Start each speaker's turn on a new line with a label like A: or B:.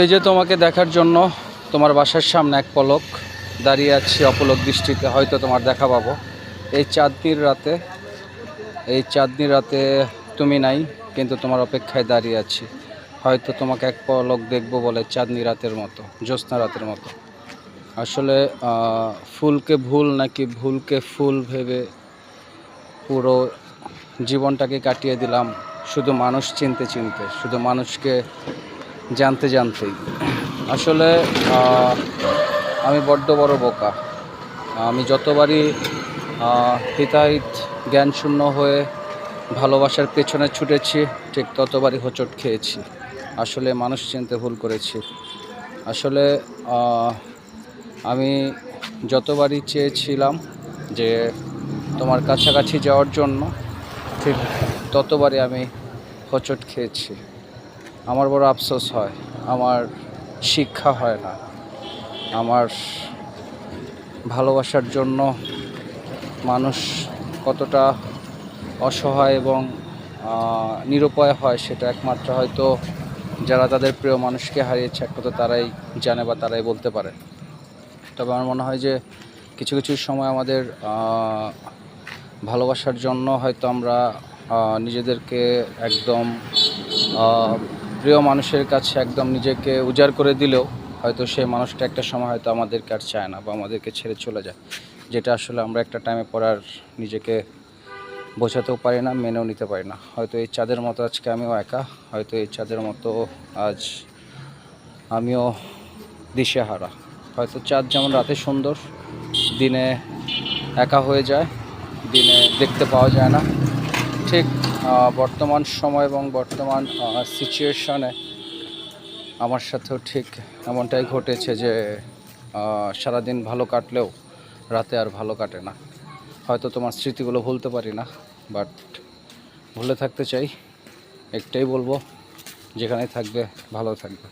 A: এই যে তোমাকে দেখার জন্য তোমার বাসার সামনে এক পলক দাঁড়িয়ে আছি অপলক দৃষ্টিতে, হয়তো তোমার দেখা পাবো। এই চাঁদনির রাতে, এই চাঁদনির রাতে তুমি নাই, কিন্তু তোমার অপেক্ষায় দাঁড়িয়ে আছি। হয়তো তোমাকে এক পলক দেখব বলে চাঁদনি রাতের মতো, জ্যোৎস্না রাতের মতো। আসলে ফুলকে ভুল নাকি ভুলকে ফুল ভেবে পুরো জীবনটাকে কাটিয়ে দিলাম। শুধু মানুষ চিনতে চিনতে, শুধু মানুষকে জানতে জানতেই আসলে আমি বড্ড বড় বোকা। আমি যতবারই হিতাহিত জ্ঞানশূন্য হয়ে ভালোবাসার পেছনে ছুটেছি, ঠিক ততবারই হোঁচট খেয়েছি। আসলে মানুষ চিনতে ভুল করেছি। আসলে আমি যতবারই চেয়েছিলাম যে তোমার কাছাকাছি যাওয়ার জন্য, ঠিক ততবারই আমি হোঁচট খেয়েছি। আমার বড় আফসোস হয়, আমার শিক্ষা হয় না। আমার ভালোবাসার জন্য মানুষ কতটা অসহায় এবং নিরুপায় হয় সেটা একমাত্র হয়তো যারা তাদের প্রিয় মানুষকে হারিয়েছে একমাত্র তারাই জানে বা তারাই বলতে পারে। তবে আমার মনে হয় যে কিছু কিছু সময় আমাদের ভালোবাসার জন্য হয়তো আমরা নিজেদেরকে একদম প্রিয় মানুষের কাছে একদম নিজেকে উজাড় করে দিলেও হয়তো সেই মানুষটা একটা সময় হয়তো আমাদেরকে আর চায় না বা আমাদেরকে ছেড়ে চলে যায়। যেটা আসলে আমরা একটা টাইমে পড়ার নিজেকে বোঝাতেও পারি না, মেনেও নিতে পারি না। হয়তো এই চাঁদের মতো আজকে আমিও একা, হয়তো এই চাঁদের মতো আজ আমিও দিশেহারা। হয়তো চাঁদ যেমন রাতে সুন্দর, দিনে একা হয়ে যায়, দিনে দেখতে পাওয়া যায় না। ঠিক বর্তমান সময় এবং বর্তমান সিচুয়েশনে আমার সাথেও ঠিক এমনটাই ঘটেছে যে সারাদিন ভালো কাটলেও রাতে আর ভালো কাটে না। হয়তো তোমার স্মৃতিগুলো ভুলতে পারি না বাট ভুলে থাকতে চাই। একটাই বলব যেখানে থাকবে, ভালো থাকবে।